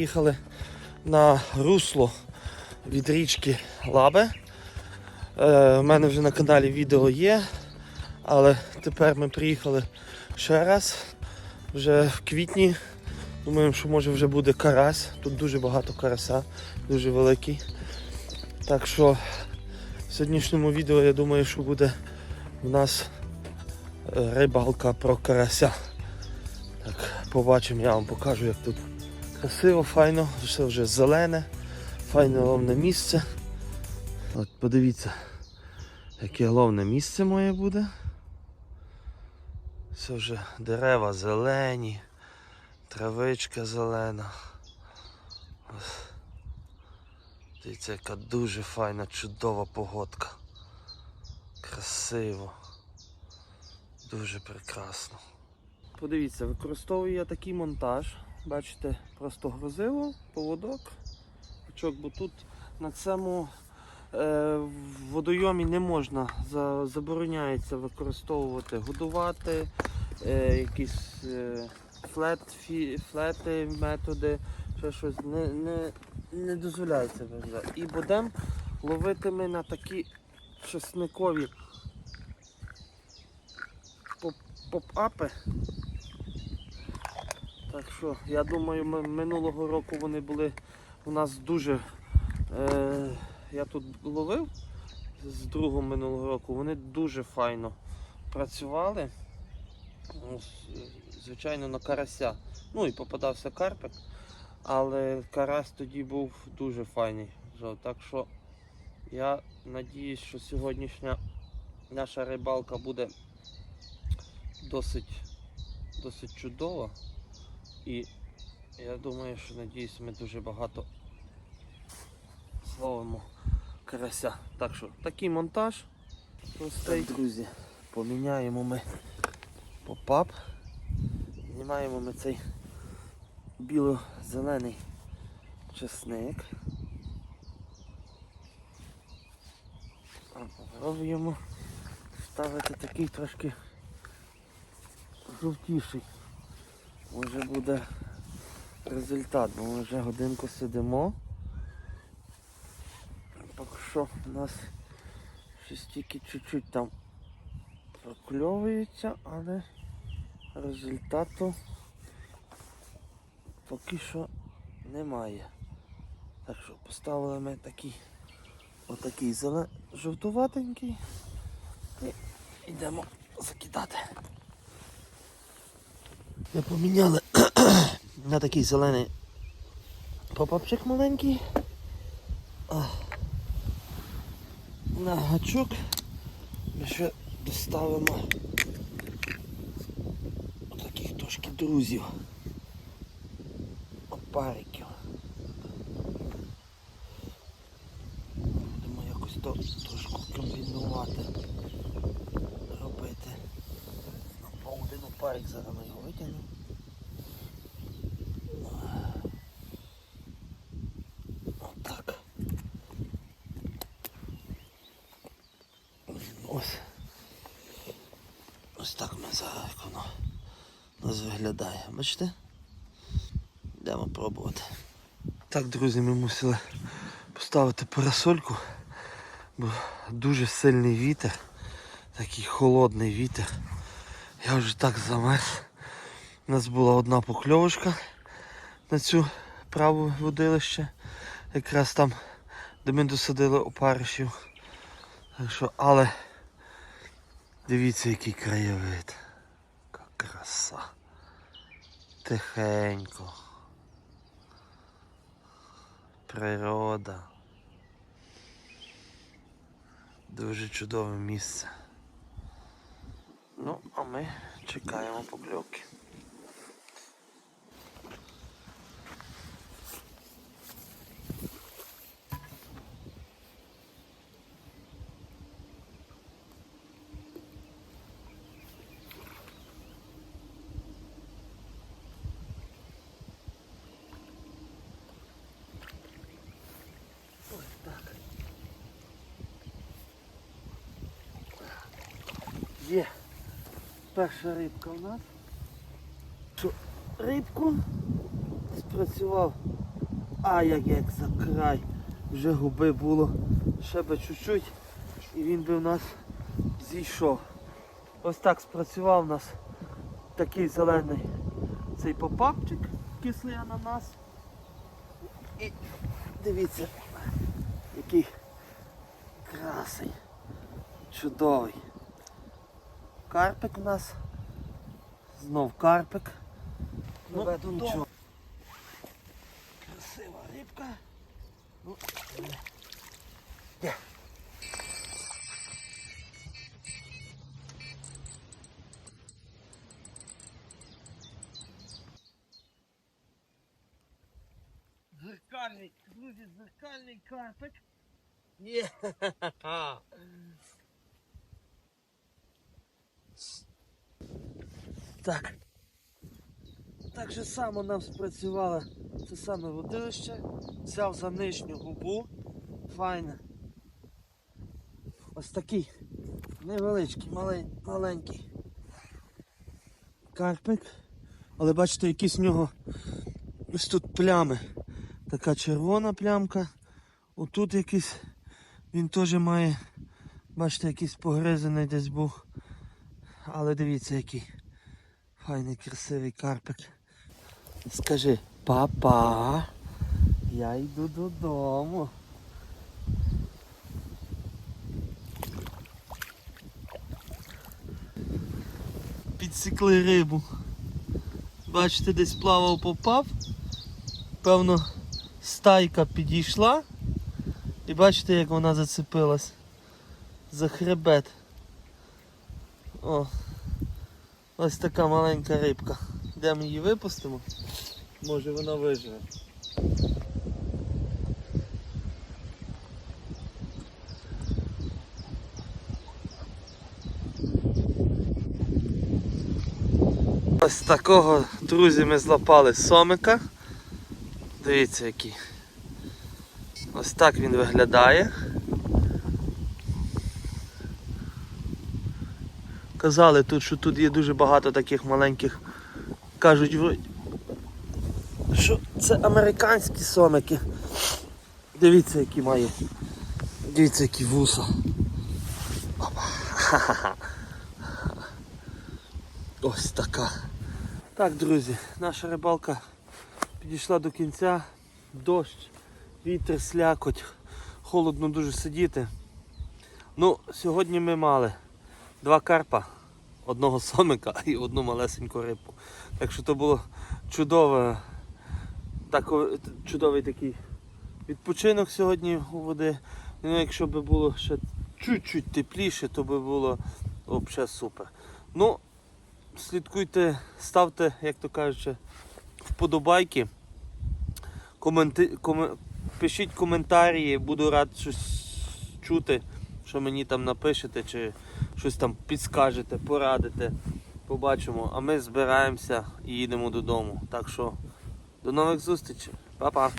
приїхали на русло від річки Лабе. Е, У мене вже на каналі відео є, але тепер ми приїхали ще раз. Вже в квітні. Думаємо, що може вже буде карась. Тут дуже багато карася, дуже великий. Так що в сьогоднішньому відео я думаю, що буде у нас е, рибалка про карася. Так, побачимо, я вам покажу, як тут красиво, файно, все вже зелене, файне ловне місце. От подивіться, яке ловне місце моє буде. Все вже дерева зелені, травичка зелена. Дивіться, яка дуже файна, чудова погодка. Красиво. Дуже прекрасно. Подивіться, використовую я такий монтаж. Бачите, просто грузило, поводок, бо тут на цьому е, водойомі не можна, за, забороняється використовувати, годувати, е, якісь е, флет, фі, флети, методи, ще щось не, не, не дозволяється. І будемо ловити ми на такі чесникові поп- поп-апи. Так що, я думаю, ми, минулого року вони були у нас дуже. Е, я тут ловив з другого минулого року, вони дуже файно працювали. Ну, Звичайно, на карася. Ну і попадався карпик, але карась тоді був дуже файний. Так що я надіюсь, що сьогоднішня наша рибалка буде досить, досить чудова. І я думаю, що надіюсь, ми дуже багато словимо карася. Так що такий монтаж простий. друзі, поміняємо ми попап. Знімаємо ми цей біло-зелений чесник. А Пробуємо ставити такий трошки жовтіший. Може буде результат, бо ми вже годинку сидимо. Поки що у нас щось тільки чуть-чуть там прокльовується, але результату поки що немає. Так що поставили ми такий отакий жовтуватенький і йдемо закидати. Ми поміняли на такий зелений попапчик маленький. На гачок ми ще доставимо таких трошки друзів. Опариків. Будемо якось то трошку комбінувати. Опарик зараз ми його витягнемо. Отак. Ось. Так ми зараз воно нас виглядає. Бачите? Йдемо пробувати. Так, друзі, ми мусили поставити парасольку, бо дуже сильний вітер, такий холодний вітер. Я вже так замерз. У нас була одна покльовочка на цю праву водилище. Якраз там, де ми досадили опаришів. Так що, але дивіться, який краєвид. Яка краса. Тихенько. Природа. Дуже чудове місце. Ми чекаємо покльовки. Є перша рибка у нас. Рибку спрацював Ай, як як за край. Вже губи було. Ще би чуть-чуть. І він би в нас зійшов. Ось так спрацював у нас такий зелений цей попапчик, кислий ананас. І дивіться, який красий, чудовий. Карпик у нас. Знов карпик. Ну, Давай додому. нічого. Красива рибка. Ну, де? Зеркальний, друзі, зеркальний карпик. Є. Так. Так же само нам спрацювало це саме водилище. Взяв за нижню губу. Файно. Ось такий невеличкий, малень, маленький карпик. Але бачите, якісь в нього ось тут плями. Така червона плямка. Отут якийсь він теж має, бачите, якийсь погризаний десь був. Але дивіться який. Файний красивий карпик. Скажи, папа, я йду додому. Підсікли рибу. Бачите, десь плавав попав. Певно, стайка підійшла. І бачите, як вона зацепилась за хребет. О, ось така маленька рибка. Де ми її випустимо? Може вона виживе. Ось такого, друзі, ми злапали сомика. Дивіться який. Ось так він виглядає. Казали тут, що тут є дуже багато таких маленьких, кажуть, що це американські сомики. Дивіться, які має. Дивіться, які вуса. Ось така. Так, друзі, наша рибалка підійшла до кінця. Дощ, вітер, слякоть, холодно дуже сидіти. Ну, сьогодні ми мали два карпа, одного сомика і одну малесеньку рибку. Так що то було чудове, так, чудовий такий відпочинок сьогодні у води. Ну, якщо б було ще чуть-чуть тепліше, то би було взагалі супер. Ну, слідкуйте, ставте, як то кажуть, вподобайки. Коменти... коме- Пишіть коментарі, буду рад щось чути, що мені там напишете, чи щось там підскажете, порадите. Побачимо. А ми збираємося і їдемо додому. Так що до нових зустрічей. Па-па.